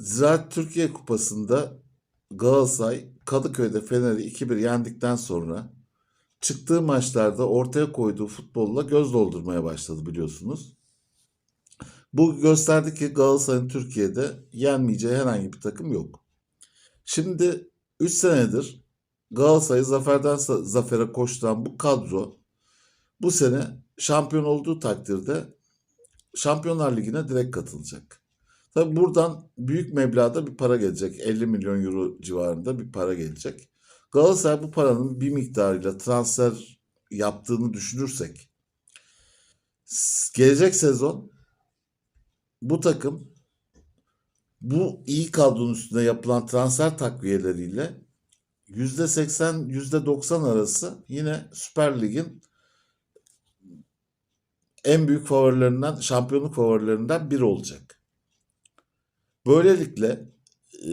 Ziraat Türkiye Kupası'nda Galatasaray Kadıköy'de Fener'i 2-1 yendikten sonra çıktığı maçlarda ortaya koyduğu futbolla göz doldurmaya başladı biliyorsunuz. Bu gösterdi ki Galatasaray'ın Türkiye'de yenmeyeceği herhangi bir takım yok. Şimdi 3 senedir Galatasaray'ı zaferden zafere koşturan bu kadro bu sene şampiyon olduğu takdirde Şampiyonlar Ligi'ne direkt katılacak. Tabi buradan büyük meblağda bir para gelecek. 50 milyon euro civarında bir para gelecek. Galatasaray bu paranın bir miktarıyla transfer yaptığını düşünürsek gelecek sezon bu takım bu iyi kadronun üstüne yapılan transfer takviyeleriyle %80 %90 arası yine Süper Lig'in en büyük favorilerinden, şampiyonluk favorilerinden biri olacak. Böylelikle e,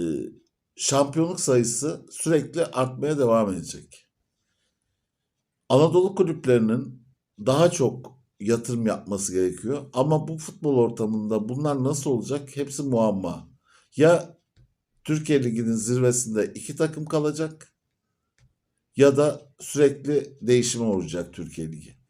şampiyonluk sayısı sürekli artmaya devam edecek. Anadolu kulüplerinin daha çok yatırım yapması gerekiyor. Ama bu futbol ortamında bunlar nasıl olacak? Hepsi muamma. Ya Türkiye Ligi'nin zirvesinde iki takım kalacak ya da sürekli değişime uğrayacak Türkiye Ligi.